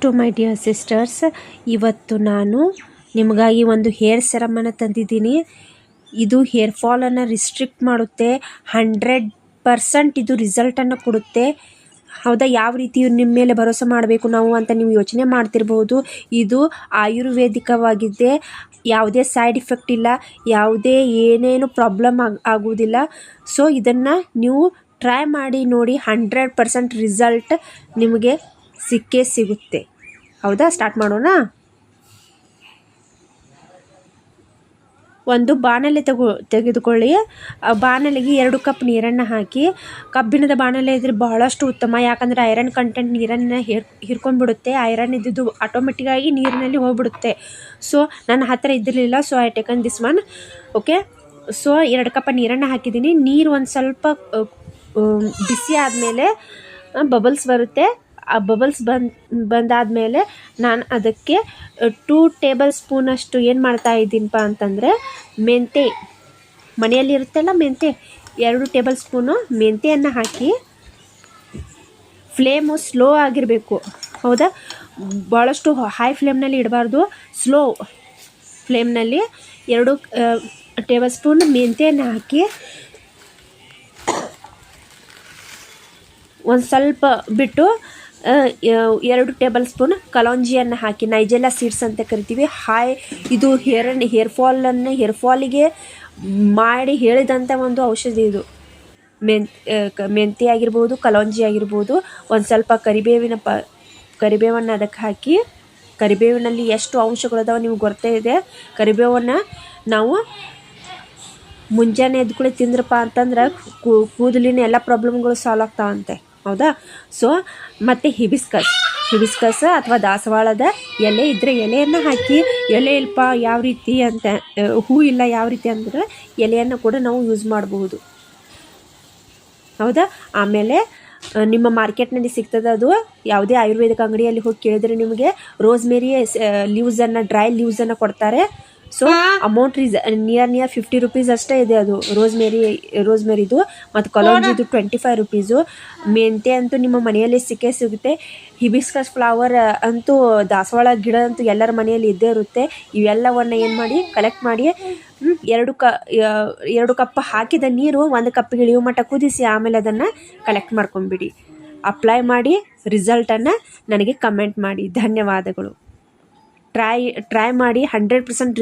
To my dear sisters ಇವತ್ತು ನಾನು ನಿಮಗಾಗಿ ಒಂದು ಹೇರ್ ಸೆರಮನ್ನು ತಂದಿದ್ದೀನಿ. ಇದು ಹೇರ್ ಫಾಲನ್ನು ರಿಸ್ಟ್ರಿಕ್ಟ್ ಮಾಡುತ್ತೆ. ಹಂಡ್ರೆಡ್ ಪರ್ಸೆಂಟ್ ಇದು ರಿಸಲ್ಟನ್ನು ಕೊಡುತ್ತೆ. ಹೌದಾ? ಯಾವ ರೀತಿ ನಿಮ್ಮ ಮೇಲೆ ಭರೋಸೆ ಮಾಡಬೇಕು ನಾವು ಅಂತ ನೀವು ಯೋಚನೆ ಮಾಡ್ತಿರ್ಬೋದು. ಇದು ಆಯುರ್ವೇದಿಕವಾಗಿದೆ. ಯಾವುದೇ ಸೈಡ್ ಇಫೆಕ್ಟ್ ಇಲ್ಲ. ಯಾವುದೇ ಏನೇನು ಪ್ರಾಬ್ಲಮ್ ಆಗ, ಆಗುವುದಿಲ್ಲ. ಸೊ ಇದನ್ನು ನೀವು ಟ್ರೈ ಮಾಡಿ ನೋಡಿ ಹಂಡ್ರೆಡ್ ಪರ್ಸೆಂಟ್ ರಿಸಲ್ಟ್ ನಿಮಗೆ ಸಿಕ್ಕೇ ಸಿಗುತ್ತೆ. ಹೌದಾ? ಸ್ಟಾರ್ಟ್ ಮಾಡೋಣ? ಒಂದು ಬಾಣಲೆ ತಗೋ ತೆಗೆದುಕೊಳ್ಳಿ. ಆ ಬಾಣಲೆಗೆ ಎರಡು ಕಪ್ ನೀರನ್ನು ಹಾಕಿ. ಕಬ್ಬಿಣದ ಬಾಣಲೆ ಇದ್ರೆ ಬಹಳಷ್ಟು ಉತ್ತಮ. ಯಾಕಂದರೆ ಐರನ್ ಕಂಟೆಂಟ್ ನೀರನ್ನು ಹಿರ್ ಹಿರ್ಕೊಂಡ್ಬಿಡುತ್ತೆ. ಐರನ್ ಇದ್ದಿದ್ದು ಆಟೋಮೆಟಿಕ್ಕಾಗಿ ನೀರಿನಲ್ಲಿ ಹೋಗ್ಬಿಡುತ್ತೆ. ಸೊ ನನ್ನ ಹತ್ತಿರ ಇದ್ದಿರಲಿಲ್ಲ so I taken this one okay so ಎರಡು ಕಪ್ ನೀರನ್ನು ಹಾಕಿದ್ದೀನಿ. ನೀರು ಒಂದು ಸ್ವಲ್ಪ ಬಿಸಿ ಆದಮೇಲೆ ಬಬಲ್ಸ್ ಬರುತ್ತೆ. ಆ ಬಬಲ್ಸ್ ಬಂದು, ಬಂದಾದಮೇಲೆ ನಾನು ಅದಕ್ಕೆ ಟೂ ಟೇಬಲ್ ಸ್ಪೂನಷ್ಟು ಏನು ಮಾಡ್ತಾ ಇದ್ದೀನಪ್ಪ ಅಂತಂದರೆ, ಮೆಂತೆ. ಮನೆಯಲ್ಲಿ ಇರುತ್ತಲ್ಲ ಮೆಂತೆ, ಎರಡು ಟೇಬಲ್ ಸ್ಪೂನು ಮೆಂತೆಯನ್ನು ಹಾಕಿ ಫ್ಲೇಮು ಸ್ಲೋ ಆಗಿರಬೇಕು. ಹೌದಾ? ಭಾಳಷ್ಟು ಹೈ ಫ್ಲೇಮ್ನಲ್ಲಿ ಇಡಬಾರ್ದು. ಸ್ಲೋ ಫ್ಲೇಮ್ನಲ್ಲಿ ಎರಡು ಟೇಬಲ್ ಸ್ಪೂನ್ ಮೆಂತೆಯನ್ನು ಹಾಕಿ, ಒಂದು ಸ್ವಲ್ಪ ಬಿಟ್ಟು ಎರಡು ಟೇಬಲ್ ಸ್ಪೂನ್ ಕಲೋಂಜಿಯನ್ನು ಹಾಕಿ, ನೈಜೆಲ್ಲ ಸೀಡ್ಸ್ ಅಂತ ಕರಿತೀವಿ. ಹಾಯ್, ಇದು ಹೇರ್ ಹೇರ್ ಫಾಲನ್ನು ಹೇರ್ ಫಾಲಿಗೆ ಮಾಡಿ ಹೇಳಿದಂಥ ಒಂದು ಔಷಧಿ ಇದು. ಮೆನ್ ಮೆಂತೆ ಆಗಿರ್ಬೋದು, ಕಲೋಂಜಿ ಆಗಿರ್ಬೋದು, ಒಂದು ಸ್ವಲ್ಪ ಕರಿಬೇವಿನ ಪ, ಕರಿಬೇವನ್ನು ಅದಕ್ಕೆ ಹಾಕಿ, ಕರಿಬೇವಿನಲ್ಲಿ ಎಷ್ಟು ಅಂಶಗಳಿದಾವೆ ನಿಮ್ಗೆ ಗೊತ್ತೇ ಇದೆ. ಕರಿಬೇವನ್ನು ನಾವು ಮುಂಜಾನೆ ಕೂಡ ತಿಂದ್ರಪ್ಪ ಅಂತಂದ್ರೆ ಕೂದಲಿನ ಎಲ್ಲ ಪ್ರಾಬ್ಲಮ್ಗಳು ಸಾಲ್ವ್ ಆಗ್ತಾವಂತೆ. ಹೌದಾ? ಸೊ ಮತ್ತು ಹಿಬಿಸ್ಕಸ್. ಹಿಬಿಸ್ಕಸ್ ಅಥವಾ ದಾಸವಾಳದ ಎಲೆ ಇದ್ದರೆ ಎಲೆಯನ್ನು ಹಾಕಿ, ಎಲೆ ಇಲ್ಪ ಯಾವ ರೀತಿ ಅಂತ, ಹೂ ಇಲ್ಲ ಯಾವ ರೀತಿ ಅಂದರೆ ಎಲೆಯನ್ನು ಕೂಡ ನಾವು ಯೂಸ್ ಮಾಡಬಹುದು. ಹೌದಾ? ಆಮೇಲೆ ನಿಮ್ಮ ಮಾರ್ಕೆಟ್ನಲ್ಲಿ ಸಿಗ್ತದೆ ಅದು ಯಾವುದೇ ಆಯುರ್ವೇದಿಕ ಅಂಗಡಿಯಲ್ಲಿ ಹೋಗಿ ಕೇಳಿದರೆ ನಿಮಗೆ ರೋಸ್ಮೇರಿ ಲೀವ್ಸನ್ನು ಡ್ರೈ ಲೀವ್ಸನ್ನು ಕೊಡ್ತಾರೆ. So amount reach near near fifty rupees ಅಷ್ಟೇ ಇದೆ ಅದು. ರೋಸ್ ಮೇರಿ ರೋಸ್ ಮೇರಿದು ಮತ್ತು ಕಲೋಂಜಿದು ಟ್ವೆಂಟಿ ಫೈವ್ ರುಪೀಸು ಮೆಂತೆ ಅಂತೂ ನಿಮ್ಮ ಮನೆಯಲ್ಲಿ ಸಿಕ್ಕೇ ಸಿಗುತ್ತೆ. ಹಿಬಿಸ್ಕಸ್ ಫ್ಲವರ್ ಅಂತೂ ದಾಸವಾಳ ಗಿಡ ಅಂತೂ ಎಲ್ಲರ ಮನೆಯಲ್ಲಿ ಇದ್ದೇ ಇರುತ್ತೆ. ಇವೆಲ್ಲವನ್ನು ಏನು ಮಾಡಿ ಕಲೆಕ್ಟ್ ಮಾಡಿ ಎರಡು ಕ ಎರಡು ಕಪ್ ಹಾಕಿದ ನೀರು ಒಂದು ಕಪ್ ಇಳಿಯೋ ಮಟ್ಟ ಕುದಿಸಿ ಆಮೇಲೆ ಅದನ್ನು ಕಲೆಕ್ಟ್ ಮಾಡ್ಕೊಂಬಿಡಿ ಅಪ್ಲೈ ಮಾಡಿ ರಿಸಲ್ಟನ್ನು ನನಗೆ ಕಮೆಂಟ್ ಮಾಡಿ. ಧನ್ಯವಾದಗಳು. ಟ್ರೈ ಟ್ರೈ ಮಾಡಿ ಹಂಡ್ರೆಡ್ ಪರ್ಸೆಂಟ್